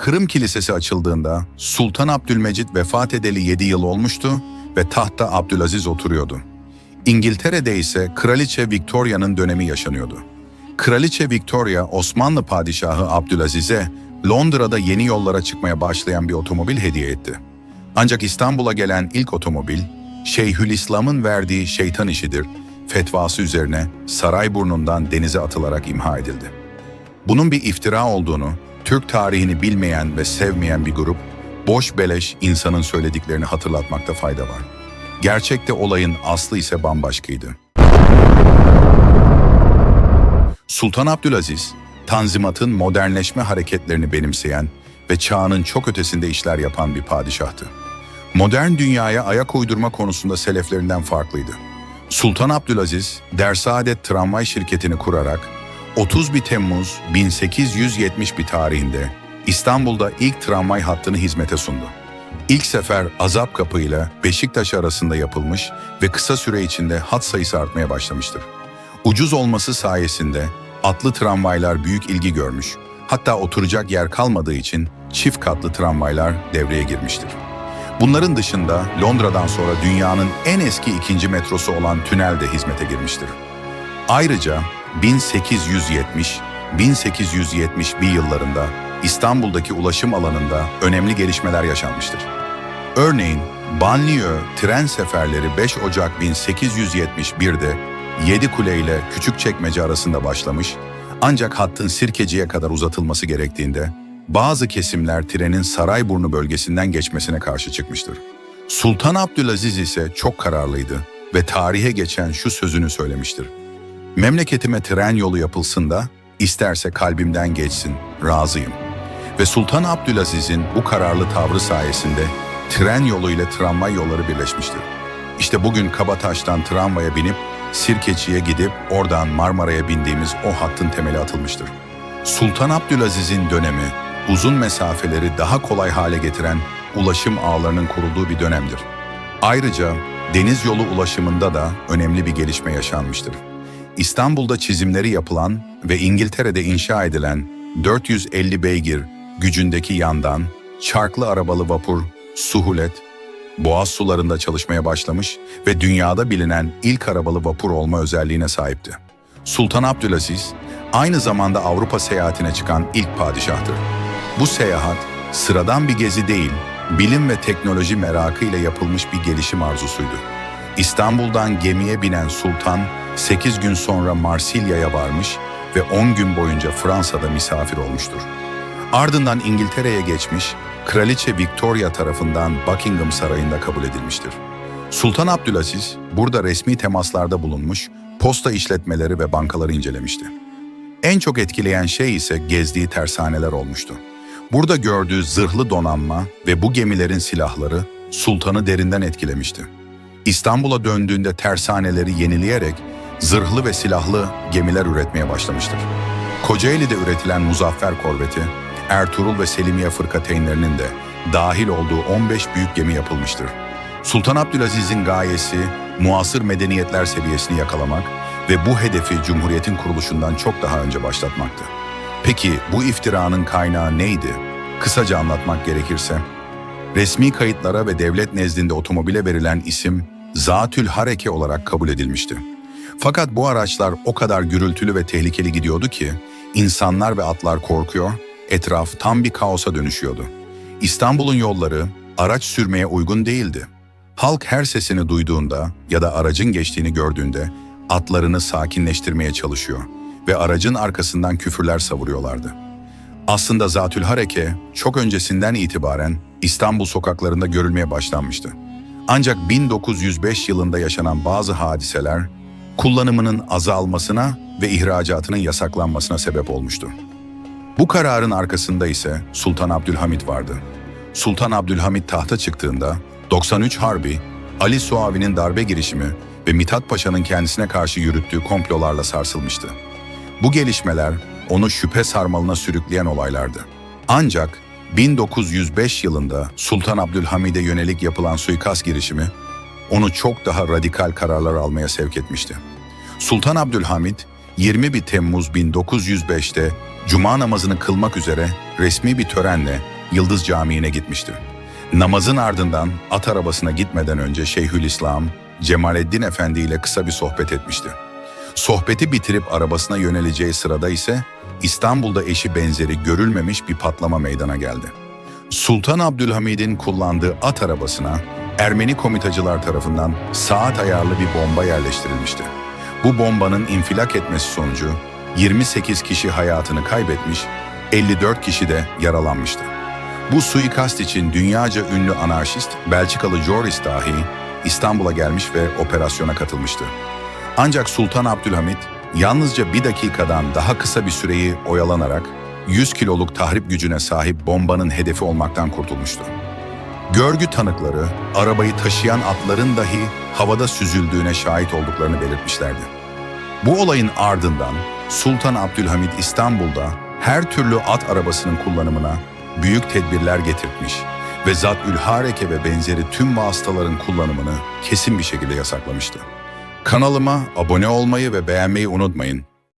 Kırım Kilisesi açıldığında Sultan Abdülmecit vefat edeli 7 yıl olmuştu ve tahta Abdülaziz oturuyordu. İngiltere'de ise Kraliçe Victoria'nın dönemi yaşanıyordu. Kraliçe Victoria, Osmanlı Padişahı Abdülaziz'e Londra'da yeni yollara çıkmaya başlayan bir otomobil hediye etti. Ancak İstanbul'a gelen ilk otomobil, Şeyhülislam'ın verdiği şeytan işidir fetvası üzerine Sarayburnu'ndan denize atılarak imha edildi. Bunun bir iftira olduğunu, Türk tarihini bilmeyen ve sevmeyen bir grup, boş beleş insanın söylediklerini hatırlatmakta fayda var. Gerçekte olayın aslı ise bambaşkaydı. Sultan Abdülaziz, Tanzimat'ın modernleşme hareketlerini benimseyen ve çağının çok ötesinde işler yapan bir padişahtı. Modern dünyaya ayak uydurma konusunda seleflerinden farklıydı. Sultan Abdülaziz, Dersaadet Tramvay şirketini kurarak 31 Temmuz 1870 bir tarihinde İstanbul'da ilk tramvay hattını hizmete sundu. İlk sefer Azap Kapı ile Beşiktaş arasında yapılmış ve kısa süre içinde hat sayısı artmaya başlamıştır. Ucuz olması sayesinde atlı tramvaylar büyük ilgi görmüş. Hatta oturacak yer kalmadığı için çift katlı tramvaylar devreye girmiştir. Bunların dışında Londra'dan sonra dünyanın en eski ikinci metrosu olan tünel de hizmete girmiştir. Ayrıca 1870-1871 yıllarında İstanbul'daki ulaşım alanında önemli gelişmeler yaşanmıştır. Örneğin Banliyö tren seferleri 5 Ocak 1871'de Yedikule ile Küçükçekmece arasında başlamış ancak hattın Sirkeci'ye kadar uzatılması gerektiğinde bazı kesimler trenin Sarayburnu bölgesinden geçmesine karşı çıkmıştır. Sultan Abdülaziz ise çok kararlıydı ve tarihe geçen şu sözünü söylemiştir. Memleketime tren yolu yapılsın da isterse kalbimden geçsin, razıyım. Ve Sultan Abdülaziz'in bu kararlı tavrı sayesinde tren yolu ile tramvay yolları birleşmiştir. İşte bugün Kabataş'tan tramvaya binip Sirkeçi'ye gidip oradan Marmara'ya bindiğimiz o hattın temeli atılmıştır. Sultan Abdülaziz'in dönemi uzun mesafeleri daha kolay hale getiren ulaşım ağlarının kurulduğu bir dönemdir. Ayrıca deniz yolu ulaşımında da önemli bir gelişme yaşanmıştır. İstanbul'da çizimleri yapılan ve İngiltere'de inşa edilen 450 beygir gücündeki yandan çarklı arabalı vapur Suhulet, Boğaz sularında çalışmaya başlamış ve dünyada bilinen ilk arabalı vapur olma özelliğine sahipti. Sultan Abdülaziz, aynı zamanda Avrupa seyahatine çıkan ilk padişahtır. Bu seyahat sıradan bir gezi değil, bilim ve teknoloji merakı ile yapılmış bir gelişim arzusuydu. İstanbul'dan gemiye binen sultan 8 gün sonra Marsilya'ya varmış ve 10 gün boyunca Fransa'da misafir olmuştur. Ardından İngiltere'ye geçmiş, Kraliçe Victoria tarafından Buckingham Sarayı'nda kabul edilmiştir. Sultan Abdülaziz burada resmi temaslarda bulunmuş, posta işletmeleri ve bankaları incelemişti. En çok etkileyen şey ise gezdiği tersaneler olmuştu. Burada gördüğü zırhlı donanma ve bu gemilerin silahları sultanı derinden etkilemişti. İstanbul'a döndüğünde tersaneleri yenileyerek zırhlı ve silahlı gemiler üretmeye başlamıştır. Kocaeli'de üretilen Muzaffer korveti, Ertuğrul ve Selimiye fırkateynlerinin de dahil olduğu 15 büyük gemi yapılmıştır. Sultan Abdülaziz'in gayesi muasır medeniyetler seviyesini yakalamak ve bu hedefi Cumhuriyet'in kuruluşundan çok daha önce başlatmaktı. Peki bu iftiranın kaynağı neydi? Kısaca anlatmak gerekirse, resmi kayıtlara ve devlet nezdinde otomobile verilen isim Zatül Hareke olarak kabul edilmişti. Fakat bu araçlar o kadar gürültülü ve tehlikeli gidiyordu ki insanlar ve atlar korkuyor, etraf tam bir kaosa dönüşüyordu. İstanbul'un yolları araç sürmeye uygun değildi. Halk her sesini duyduğunda ya da aracın geçtiğini gördüğünde atlarını sakinleştirmeye çalışıyor ve aracın arkasından küfürler savuruyorlardı. Aslında Zatül Hareke çok öncesinden itibaren İstanbul sokaklarında görülmeye başlanmıştı. Ancak 1905 yılında yaşanan bazı hadiseler kullanımının azalmasına ve ihracatının yasaklanmasına sebep olmuştu. Bu kararın arkasında ise Sultan Abdülhamit vardı. Sultan Abdülhamit tahta çıktığında 93 Harbi, Ali Suavi'nin darbe girişimi ve Mithat Paşa'nın kendisine karşı yürüttüğü komplolarla sarsılmıştı. Bu gelişmeler onu şüphe sarmalına sürükleyen olaylardı. Ancak 1905 yılında Sultan Abdülhamid'e yönelik yapılan suikast girişimi onu çok daha radikal kararlar almaya sevk etmişti. Sultan Abdülhamid 21 Temmuz 1905'te cuma namazını kılmak üzere resmi bir törenle Yıldız Camii'ne gitmişti. Namazın ardından at arabasına gitmeden önce Şeyhülislam Cemalettin Efendi ile kısa bir sohbet etmişti. Sohbeti bitirip arabasına yöneleceği sırada ise İstanbul'da eşi benzeri görülmemiş bir patlama meydana geldi. Sultan Abdülhamid'in kullandığı at arabasına Ermeni komitacılar tarafından saat ayarlı bir bomba yerleştirilmişti. Bu bombanın infilak etmesi sonucu 28 kişi hayatını kaybetmiş, 54 kişi de yaralanmıştı. Bu suikast için dünyaca ünlü anarşist Belçikalı Joris dahi İstanbul'a gelmiş ve operasyona katılmıştı. Ancak Sultan Abdülhamit yalnızca bir dakikadan daha kısa bir süreyi oyalanarak 100 kiloluk tahrip gücüne sahip bombanın hedefi olmaktan kurtulmuştu. Görgü tanıkları arabayı taşıyan atların dahi havada süzüldüğüne şahit olduklarını belirtmişlerdi. Bu olayın ardından Sultan Abdülhamit İstanbul'da her türlü at arabasının kullanımına büyük tedbirler getirtmiş ve Zat-ül Hareke ve benzeri tüm vasıtaların kullanımını kesin bir şekilde yasaklamıştı. Kanalıma abone olmayı ve beğenmeyi unutmayın.